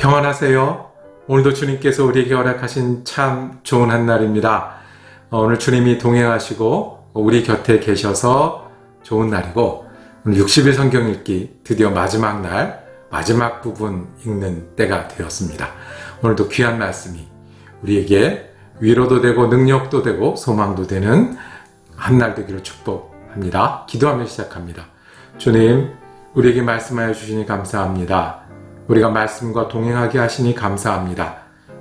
평안하세요. 오늘도 주님께서 우리에게 허락하신 참 좋은 한 날입니다. 어, 오늘 주님이 동행하시고 우리 곁에 계셔서 좋은 날이고 오늘 60일 성경 읽기 드디어 마지막 날 마지막 부분 읽는 때가 되었습니다. 오늘도 귀한 말씀이 우리에게 위로도 되고 능력도 되고 소망도 되는 한 날 되기를 축복합니다. 기도하며 시작합니다. 주님, 우리에게 말씀하여 주시니 감사합니다. 우리가 말씀과 동행하게 하시니 감사합니다.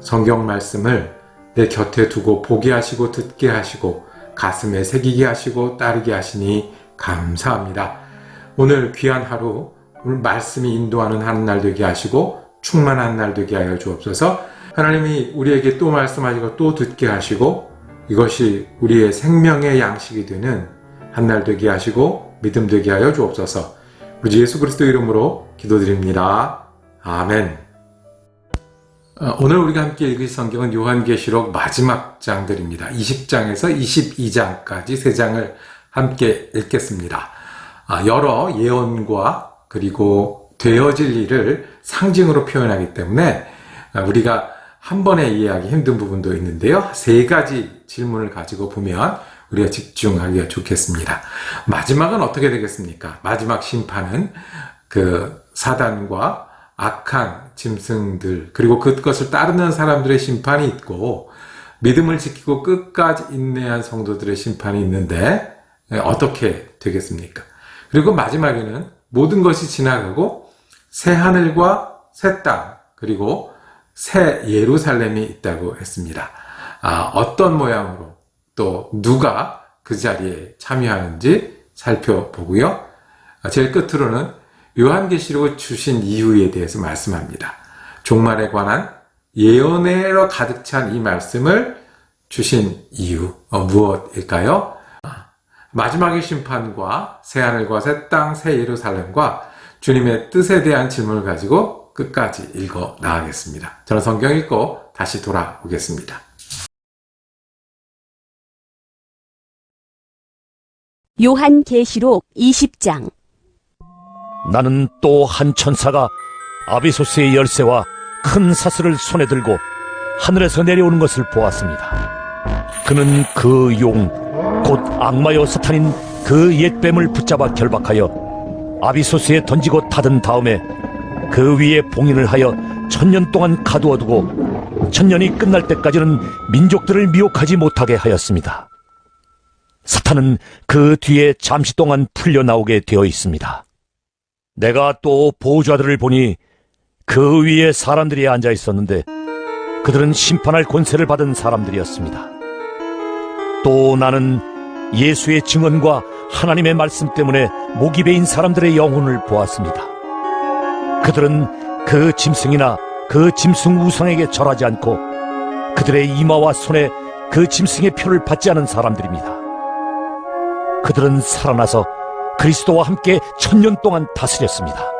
성경 말씀을 내 곁에 두고 보게 하시고 듣게 하시고 가슴에 새기게 하시고 따르게 하시니 감사합니다. 오늘 귀한 하루, 오늘 말씀이 인도하는 한 날 되게 하시고 충만한 날 되게 하여 주옵소서. 하나님이 우리에게 또 말씀하시고 또 듣게 하시고 이것이 우리의 생명의 양식이 되는 한 날 되게 하시고 믿음 되게 하여 주옵소서. 우리 예수 그리스도 이름으로 기도드립니다. 아멘. 어, 오늘 우리가 함께 읽을 성경은 요한계시록 마지막 장들입니다. 20장에서 22장까지 세 장을 함께 읽겠습니다. 아, 여러 예언과 그리고 되어질 일을 상징으로 표현하기 때문에 아, 우리가 한 번에 이해하기 힘든 부분도 있는데요. 세 가지 질문을 가지고 보면 우리가 집중하기가 좋겠습니다. 마지막은 어떻게 되겠습니까? 마지막 심판은 그 사단과 악한 짐승들 그리고 그것을 따르는 사람들의 심판이 있고 믿음을 지키고 끝까지 인내한 성도들의 심판이 있는데 어떻게 되겠습니까? 그리고 마지막에는 모든 것이 지나가고 새 하늘과 새 땅 그리고 새 예루살렘이 있다고 했습니다. 아, 어떤 모양으로 또 누가 그 자리에 참여하는지 살펴보고요. 아, 제일 끝으로는 요한계시록을 주신 이유에 대해서 말씀합니다. 종말에 관한 예언으로 가득 찬 이 말씀을 주신 이유 어, 무엇일까요? 아, 마지막의 심판과 새하늘과 새 땅, 새 예루살렘과 주님의 뜻에 대한 질문을 가지고 끝까지 읽어 나가겠습니다. 저는 성경 읽고 다시 돌아오겠습니다. 요한계시록 20장 나는 또 한 천사가 아비소스의 열쇠와 큰 사슬을 손에 들고 하늘에서 내려오는 것을 보았습니다. 그는 그 용, 곧 악마여 사탄인 그 옛뱀을 붙잡아 결박하여 아비소스에 던지고 닫은 다음에 그 위에 봉인을 하여 천년 동안 가두어 두고 천년이 끝날 때까지는 민족들을 미혹하지 못하게 하였습니다. 사탄은 그 뒤에 잠시 동안 풀려 나오게 되어 있습니다. 내가 또 보호자들을 보니 그 위에 사람들이 앉아 있었는데 그들은 심판할 권세를 받은 사람들이었습니다. 또 나는 예수의 증언과 하나님의 말씀 때문에 목이 베인 사람들의 영혼을 보았습니다. 그들은 그 짐승이나 그 짐승 우상에게 절하지 않고 그들의 이마와 손에 그 짐승의 표를 받지 않은 사람들입니다. 그들은 살아나서 그리스도와 함께 천년 동안 다스렸습니다.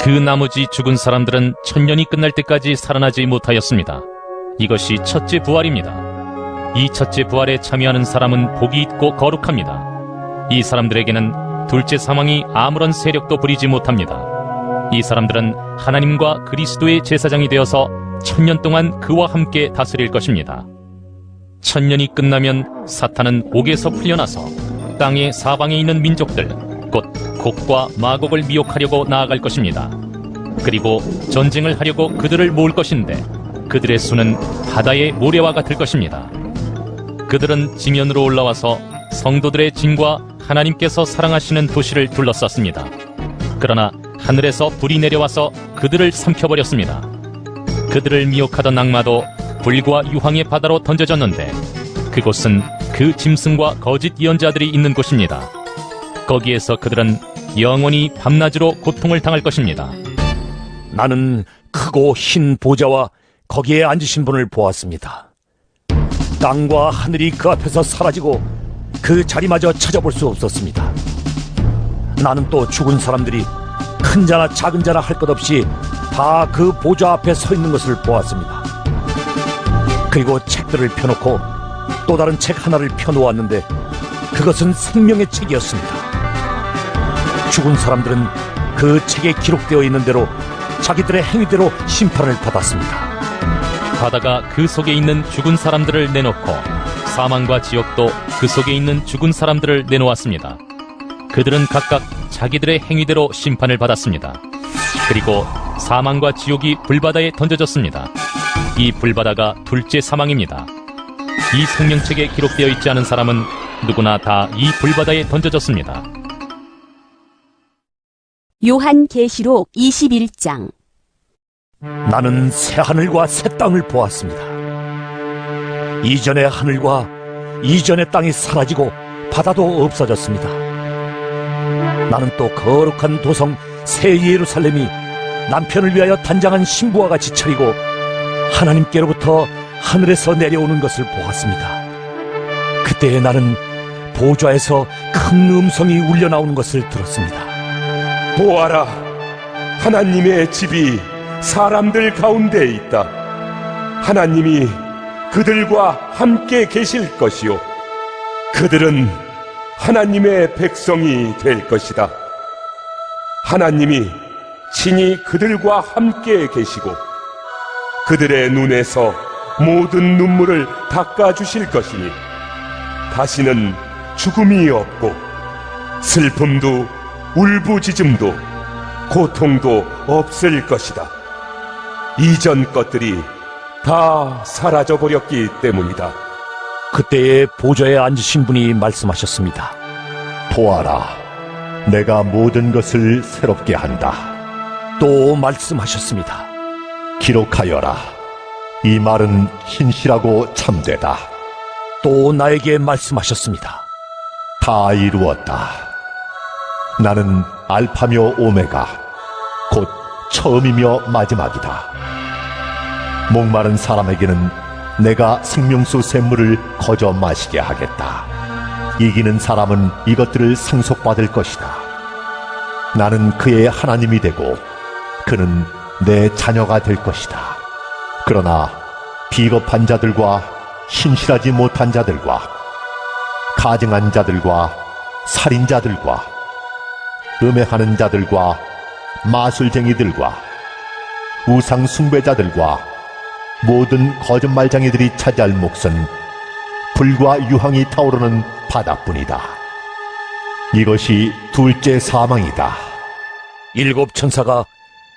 그 나머지 죽은 사람들은 천년이 끝날 때까지 살아나지 못하였습니다. 이것이 첫째 부활입니다. 이 첫째 부활에 참여하는 사람은 복이 있고 거룩합니다. 이 사람들에게는 둘째 사망이 아무런 세력도 부리지 못합니다. 이 사람들은 하나님과 그리스도의 제사장이 되어서 천년 동안 그와 함께 다스릴 것입니다. 천년이 끝나면 사탄은 옥에서 풀려나서 땅의 사방에 있는 민족들, 곧 곡과 마곡을 미혹하려고 나아갈 것입니다. 그리고 전쟁을 하려고 그들을 모을 것인데 그들의 수는 바다의 모래와 같을 것입니다. 그들은 지면으로 올라와서 성도들의 진과 하나님께서 사랑하시는 도시를 둘러쌌습니다. 그러나 하늘에서 불이 내려와서 그들을 삼켜버렸습니다. 그들을 미혹하던 악마도 불과 유황의 바다로 던져졌는데 그곳은 그 짐승과 거짓 예언자들이 있는 곳입니다. 거기에서 그들은 영원히 밤낮으로 고통을 당할 것입니다. 나는 크고 흰 보좌와 거기에 앉으신 분을 보았습니다. 땅과 하늘이 그 앞에서 사라지고 그 자리마저 찾아볼 수 없었습니다. 나는 또 죽은 사람들이 큰 자나 작은 자나 할 것 없이 다 그 보좌 앞에 서 있는 것을 보았습니다. 그리고 책들을 펴놓고 또 다른 책 하나를 펴놓았는데 그것은 생명의 책이었습니다. 죽은 사람들은 그 책에 기록되어 있는 대로 자기들의 행위대로 심판을 받았습니다. 바다가 그 속에 있는 죽은 사람들을 내놓고 사망과 지옥도 그 속에 있는 죽은 사람들을 내놓았습니다. 그들은 각각 자기들의 행위대로 심판을 받았습니다. 그리고 사망과 지옥이 불바다에 던져졌습니다. 이 불바다가 둘째 사망입니다. 이 생명책에 기록되어 있지 않은 사람은 누구나 다 이 불바다에 던져졌습니다. 요한계시록 21장 나는 새 하늘과 새 땅을 보았습니다. 이전의 하늘과 이전의 땅이 사라지고 바다도 없어졌습니다. 나는 또 거룩한 도성 새 예루살렘이 남편을 위하여 단장한 신부와 같이 차리고 하나님께로부터 하늘에서 내려오는 것을 보았습니다. 그때 나는 보좌에서 큰 음성이 울려 나오는 것을 들었습니다. 보아라, 하나님의 집이 사람들 가운데 있다. 하나님이 그들과 함께 계실 것이요. 그들은 하나님의 백성이 될 것이다. 하나님이 친히 그들과 함께 계시고 그들의 눈에서 모든 눈물을 닦아주실 것이니 다시는 죽음이 없고 슬픔도 울부짖음도 고통도 없을 것이다. 이전 것들이 다 사라져 버렸기 때문이다. 그때에 보좌에 앉으신 분이 말씀하셨습니다. 보아라, 내가 모든 것을 새롭게 한다. 또 말씀하셨습니다. 기록하여라. 이 말은 신실하고 참되다. 또 나에게 말씀하셨습니다. 다 이루었다. 나는 알파며 오메가, 곧 처음이며 마지막이다. 목마른 사람에게는 내가 생명수 샘물을 거저 마시게 하겠다. 이기는 사람은 이것들을 상속받을 것이다. 나는 그의 하나님이 되고 그는 내 자녀가 될 것이다. 그러나 비겁한 자들과 신실하지 못한 자들과 가증한 자들과 살인자들과 음해하는 자들과 마술쟁이들과 우상 숭배자들과 모든 거짓말쟁이들이 차지할 몫은 불과 유황이 타오르는 바다뿐이다. 이것이 둘째 사망이다. 일곱 천사가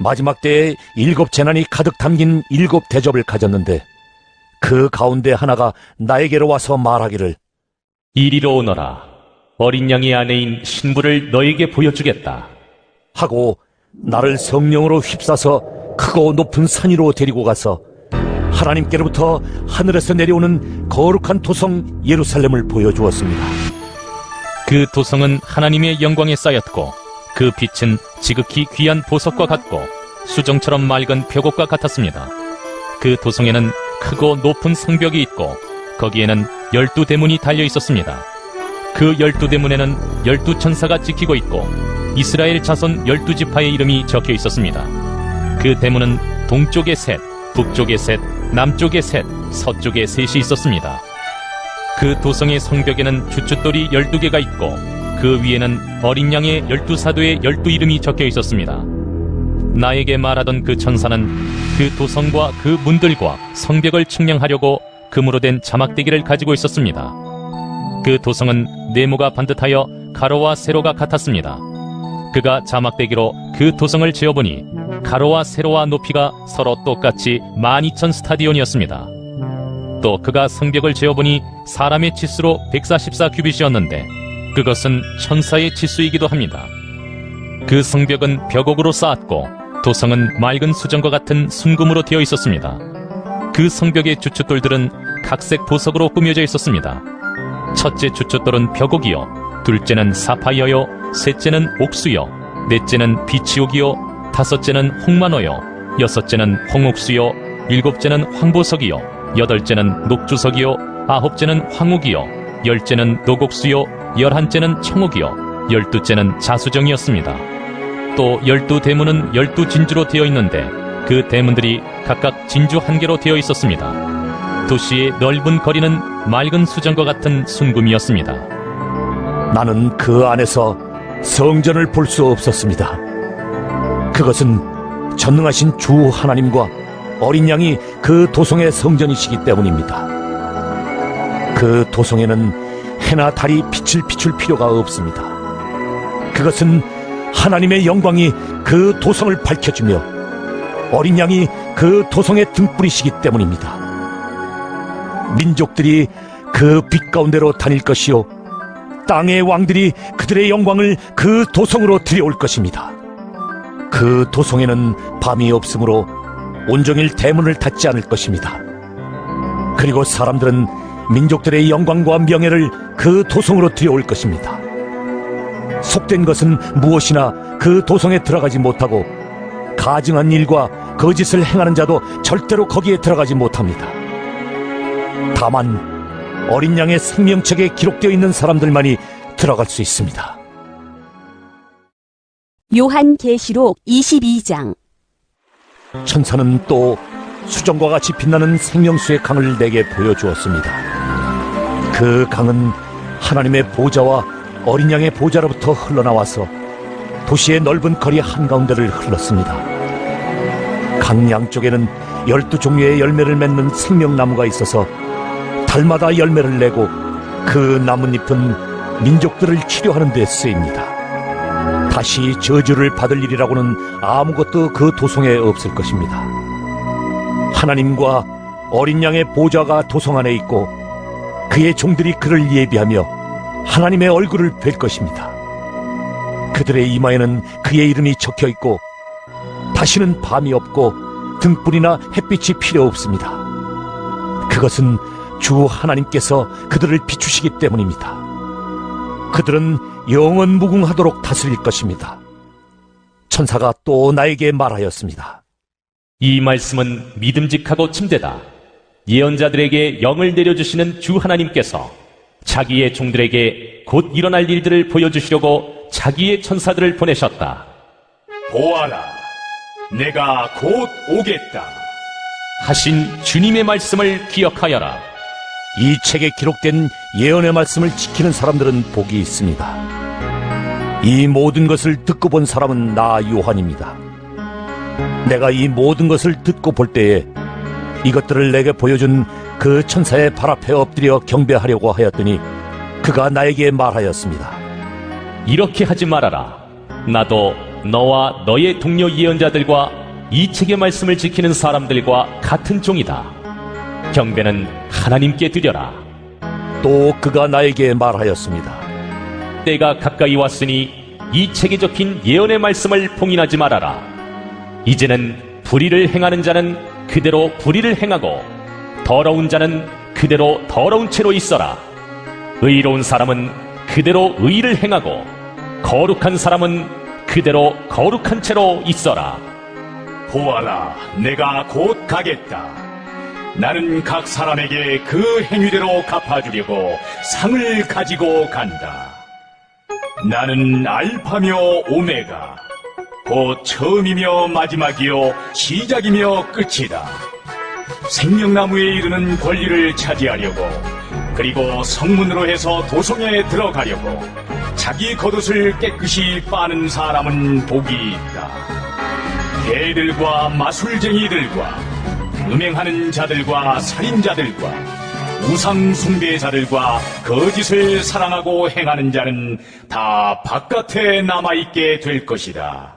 마지막 때에 일곱 재난이 가득 담긴 일곱 대접을 가졌는데 그 가운데 하나가 나에게로 와서 말하기를 이리로 오너라. 어린 양의 아내인 신부를 너에게 보여주겠다. 하고 나를 성령으로 휩싸서 크고 높은 산 위로 데리고 가서 하나님께로부터 하늘에서 내려오는 거룩한 도성 예루살렘을 보여주었습니다. 그 도성은 하나님의 영광에 쌓였고 그 빛은 지극히 귀한 보석과 같고 수정처럼 맑은 벽옥과 같았습니다. 그 도성에는 크고 높은 성벽이 있고 거기에는 열두 대문이 달려 있었습니다. 그 열두 대문에는 열두 천사가 지키고 있고 이스라엘 자손 열두 지파의 이름이 적혀 있었습니다. 그 대문은 동쪽에 셋, 북쪽에 셋, 남쪽에 셋, 서쪽에 셋이 있었습니다. 그 도성의 성벽에는 주춧돌이 열두 개가 있고 그 위에는 어린 양의 열두 사도의 열두 이름이 적혀 있었습니다. 나에게 말하던 그 천사는 그 도성과 그 문들과 성벽을 측량하려고 금으로 된 자막대기를 가지고 있었습니다. 그 도성은 네모가 반듯하여 가로와 세로가 같았습니다. 그가 자막대기로 그 도성을 지어보니 가로와 세로와 높이가 서로 똑같이 12,000 스타디온이었습니다. 또 그가 성벽을 지어보니 사람의 치수로 144 규빗이었는데 그것은 천사의 치수이기도 합니다. 그 성벽은 벽옥으로 쌓았고 도성은 맑은 수정과 같은 순금으로 되어 있었습니다. 그 성벽의 주춧돌들은 각색 보석으로 꾸며져 있었습니다. 첫째 주춧돌은 벽옥이요, 둘째는 사파이어요, 셋째는 옥수요, 넷째는 비치옥이요, 다섯째는 홍만호요, 여섯째는 홍옥수요, 일곱째는 황보석이요, 여덟째는 녹주석이요, 아홉째는 황옥이요, 열째는 노곡수요, 열한째는 청옥이요, 열두째는 자수정이었습니다. 또 열두 대문은 열두 진주로 되어 있는데 그 대문들이 각각 진주 한 개로 되어 있었습니다. 도시의 넓은 거리는 맑은 수정과 같은 순금이었습니다. 나는 그 안에서 성전을 볼 수 없었습니다. 그것은 전능하신 주 하나님과 어린 양이 그 도성의 성전이시기 때문입니다. 그 도성에는 해나 달이 빛을 비출 필요가 없습니다. 그것은 하나님의 영광이 그 도성을 밝혀주며 어린 양이 그 도성의 등불이시기 때문입니다. 민족들이 그 빛 가운데로 다닐 것이요 땅의 왕들이 그들의 영광을 그 도성으로 들여올 것입니다. 그 도성에는 밤이 없으므로 온종일 대문을 닫지 않을 것입니다. 그리고 사람들은 민족들의 영광과 명예를 그 도성으로 들여올 것입니다. 속된 것은 무엇이나 그 도성에 들어가지 못하고 가증한 일과 거짓을 행하는 자도 절대로 거기에 들어가지 못합니다. 다만 어린 양의 생명책에 기록되어 있는 사람들만이 들어갈 수 있습니다. 요한 계시록 22장 천사는 또 수정과 같이 빛나는 생명수의 강을 내게 보여주었습니다. 그 강은 하나님의 보좌와 어린 양의 보좌로부터 흘러나와서 도시의 넓은 거리 한가운데를 흘렀습니다. 강 양쪽에는 열두 종류의 열매를 맺는 생명나무가 있어서 달마다 열매를 내고 그 나뭇잎은 민족들을 치료하는 데 쓰입니다. 다시 저주를 받을 일이라고는 아무것도 그 도성에 없을 것입니다. 하나님과 어린 양의 보좌가 도성 안에 있고 그의 종들이 그를 예비하며 하나님의 얼굴을 뵐 것입니다. 그들의 이마에는 그의 이름이 적혀 있고 다시는 밤이 없고 등불이나 햇빛이 필요 없습니다. 그것은 주 하나님께서 그들을 비추시기 때문입니다. 그들은 영원 무궁하도록 다스릴 것입니다. 천사가 또 나에게 말하였습니다. 이 말씀은 믿음직하고 침대다. 예언자들에게 영을 내려주시는 주 하나님께서 자기의 종들에게 곧 일어날 일들을 보여주시려고 자기의 천사들을 보내셨다. 보아라, 내가 곧 오겠다. 하신 주님의 말씀을 기억하여라. 이 책에 기록된 예언의 말씀을 지키는 사람들은 복이 있습니다. 이 모든 것을 듣고 본 사람은 나 요한입니다. 내가 이 모든 것을 듣고 볼 때에 이것들을 내게 보여준 그 천사의 발 앞에 엎드려 경배하려고 하였더니 그가 나에게 말하였습니다. 이렇게 하지 말아라. 나도 너와 너의 동료 예언자들과 이 책의 말씀을 지키는 사람들과 같은 종이다. 경배는 하나님께 드려라. 또 그가 나에게 말하였습니다. 때가 가까이 왔으니 이 책에 적힌 예언의 말씀을 봉인하지 말아라. 이제는 불의를 행하는 자는 그대로 불의를 행하고 더러운 자는 그대로 더러운 채로 있어라. 의로운 사람은 그대로 의를 행하고 거룩한 사람은 그대로 거룩한 채로 있어라. 보아라, 내가 곧 가겠다. 나는 각 사람에게 그 행위대로 갚아주려고 상을 가지고 간다. 나는 알파며 오메가, 곧 처음이며 마지막이요 시작이며 끝이다. 생명나무에 이르는 권리를 차지하려고 그리고 성문으로 해서 도성에 들어가려고 자기 겉옷을 깨끗이 빠는 사람은 복이 있다. 개들과 마술쟁이들과 음행하는 자들과 살인자들과 우상 숭배자들과 거짓을 사랑하고 행하는 자는 다 바깥에 남아있게 될 것이다.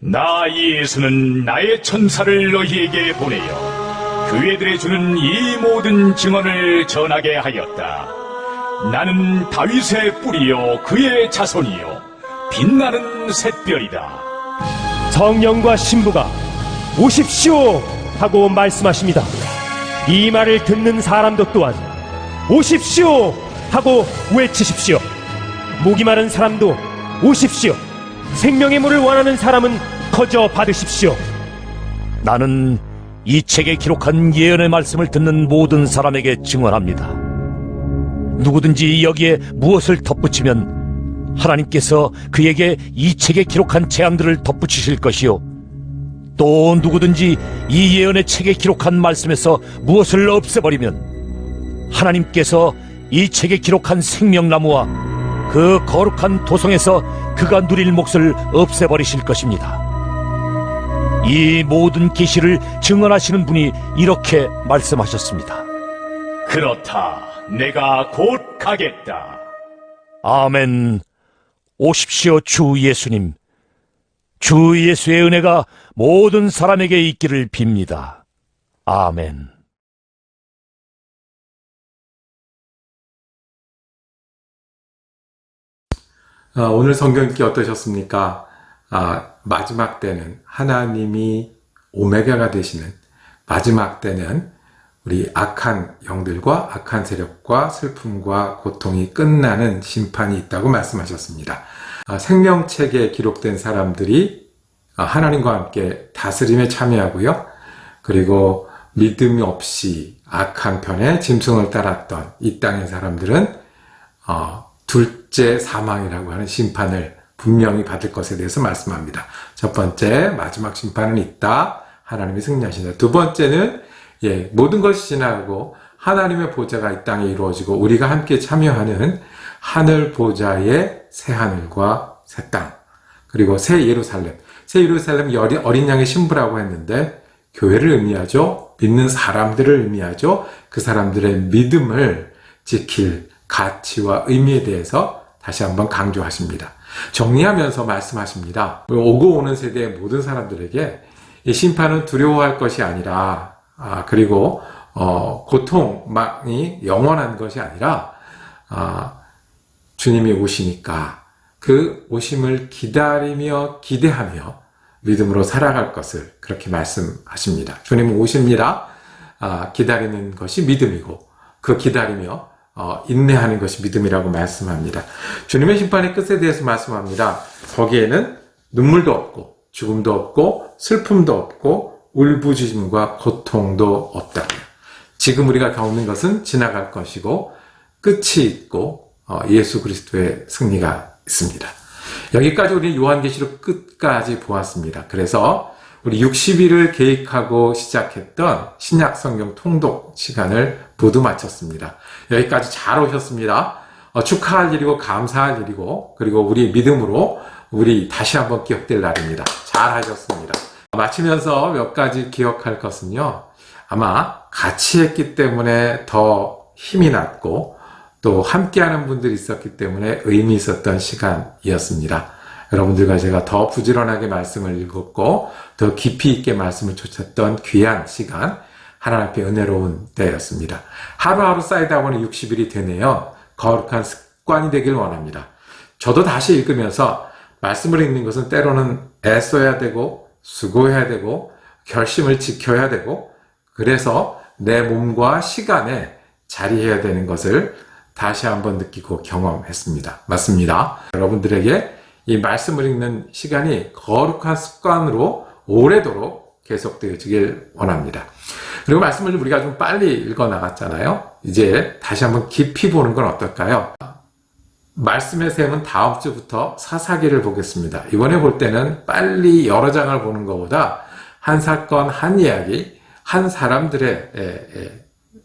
나 예수는 나의 천사를 너희에게 보내어 교회들에 주는 이 모든 증언을 전하게 하였다. 나는 다윗의 뿌리요 그의 자손이요 빛나는 샛별이다. 성령과 신부가 오십시오 하고 말씀하십니다. 이 말을 듣는 사람도 또한 오십시오 하고 외치십시오. 목이 마른 사람도 오십시오. 생명의 물을 원하는 사람은 거저 받으십시오. 나는 이 책에 기록한 예언의 말씀을 듣는 모든 사람에게 증언합니다. 누구든지 여기에 무엇을 덧붙이면 하나님께서 그에게 이 책에 기록한 재앙들을 덧붙이실 것이요. 또 누구든지 이 예언의 책에 기록한 말씀에서 무엇을 없애버리면 하나님께서 이 책에 기록한 생명나무와 그 거룩한 도성에서 그가 누릴 몫을 없애버리실 것입니다. 이 모든 계시를 증언하시는 분이 이렇게 말씀하셨습니다. 그렇다. 내가 곧 가겠다. 아멘. 오십시오, 주 예수님. 주 예수의 은혜가 모든 사람에게 있기를 빕니다. 아멘. 오늘 성경 읽기 어떠셨습니까? 아, 마지막 때는 하나님이 오메가가 되시는 마지막 때는 우리 악한 영들과 악한 세력과 슬픔과 고통이 끝나는 심판이 있다고 말씀하셨습니다. 아, 생명책에 기록된 사람들이 아, 하나님과 함께 다스림에 참여하고요. 그리고 믿음이 없이 악한 편에 짐승을 따랐던 이 땅의 사람들은 어, 둘째 사망이라고 하는 심판을 분명히 받을 것에 대해서 말씀합니다. 첫 번째, 마지막 심판은 있다. 하나님이 승리하신다. 두 번째는, 예, 모든 것이 지나가고 하나님의 보좌가 이 땅에 이루어지고 우리가 함께 참여하는 하늘 보좌의 새 하늘과 새 땅. 그리고 새 예루살렘. 새 예루살렘 어린 양의 신부라고 했는데 교회를 의미하죠. 믿는 사람들을 의미하죠. 그 사람들의 믿음을 지킬 가치와 의미에 대해서 다시 한번 강조하십니다. 정리하면서 말씀하십니다. 오고 오는 세대의 모든 사람들에게 이 심판은 두려워할 것이 아니라, 아, 그리고, 어, 고통이 영원한 것이 아니라, 아, 주님이 오시니까 그 오심을 기다리며 기대하며 믿음으로 살아갈 것을 그렇게 말씀하십니다. 주님은 오십니다. 아, 기다리는 것이 믿음이고 그 기다리며 어, 인내하는 것이 믿음이라고 말씀합니다. 주님의 심판의 끝에 대해서 말씀합니다. 거기에는 눈물도 없고 죽음도 없고 슬픔도 없고 울부짖음과 고통도 없다. 지금 우리가 겪는 것은 지나갈 것이고 끝이 있고 어, 예수 그리스도의 승리가 있습니다. 여기까지 우리 요한계시록 끝까지 보았습니다. 그래서 우리 60일을 계획하고 시작했던 신약 성경 통독 시간을 모두 마쳤습니다. 여기까지 잘 오셨습니다. 어, 축하할 일이고 감사할 일이고 그리고 우리 믿음으로 우리 다시 한번 기억될 날입니다. 잘 하셨습니다. 마치면서 몇 가지 기억할 것은요. 아마 같이 했기 때문에 더 힘이 났고 또 함께하는 분들이 있었기 때문에 의미 있었던 시간이었습니다. 여러분들과 제가 더 부지런하게 말씀을 읽었고 더 깊이 있게 말씀을 쫓았던 귀한 시간 하나님 앞에 은혜로운 때였습니다. 하루하루 쌓이다 보니 60일이 되네요. 거룩한 습관이 되길 원합니다. 저도 다시 읽으면서 말씀을 읽는 것은 때로는 애써야 되고 수고해야 되고 결심을 지켜야 되고 그래서 내 몸과 시간에 자리해야 되는 것을 다시 한번 느끼고 경험했습니다. 맞습니다. 여러분들에게 이 말씀을 읽는 시간이 거룩한 습관으로 오래도록 계속되어지길 원합니다. 그리고 말씀을 우리가 좀 빨리 읽어 나갔잖아요. 이제 다시 한번 깊이 보는 건 어떨까요? 말씀의 셈은 다음 주부터 사사기를 보겠습니다. 이번에 볼 때는 빨리 여러 장을 보는 것보다 한 사건, 한 이야기, 한 사람들의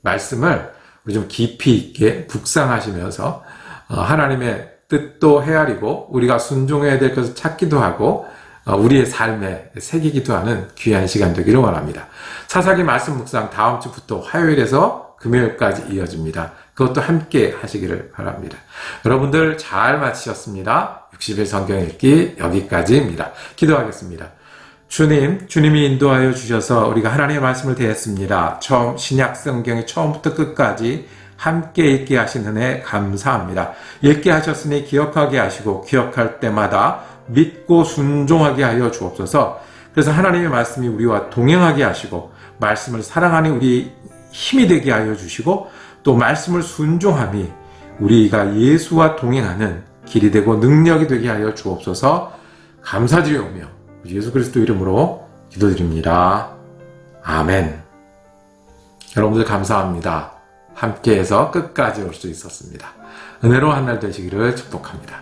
말씀을 우리 좀 깊이 있게 묵상하시면서 어, 하나님의 뜻도 헤아리고 우리가 순종해야 될 것을 찾기도 하고 어, 우리의 삶에 새기기도 하는 귀한 시간 되기를 원합니다. 사사기 말씀 묵상 다음 주부터 화요일에서 금요일까지 이어집니다. 그것도 함께 하시기를 바랍니다. 여러분들 잘 마치셨습니다. 60일 성경 읽기 여기까지입니다. 기도하겠습니다. 주님, 주님이 인도하여 주셔서 우리가 하나님의 말씀을 대했습니다. 처음 신약 성경의 처음부터 끝까지 함께 읽게 하신 은혜 감사합니다. 읽게 하셨으니 기억하게 하시고 기억할 때마다 믿고 순종하게 하여 주옵소서. 그래서 하나님의 말씀이 우리와 동행하게 하시고 말씀을 사랑하는 우리 힘이 되게 하여 주시고 또 말씀을 순종함이 우리가 예수와 동행하는 길이 되고 능력이 되게 하여 주옵소서. 감사드리오며 예수 그리스도 이름으로 기도드립니다. 아멘. 여러분들 감사합니다. 함께해서 끝까지 올 수 있었습니다. 은혜로 한날 되시기를 축복합니다.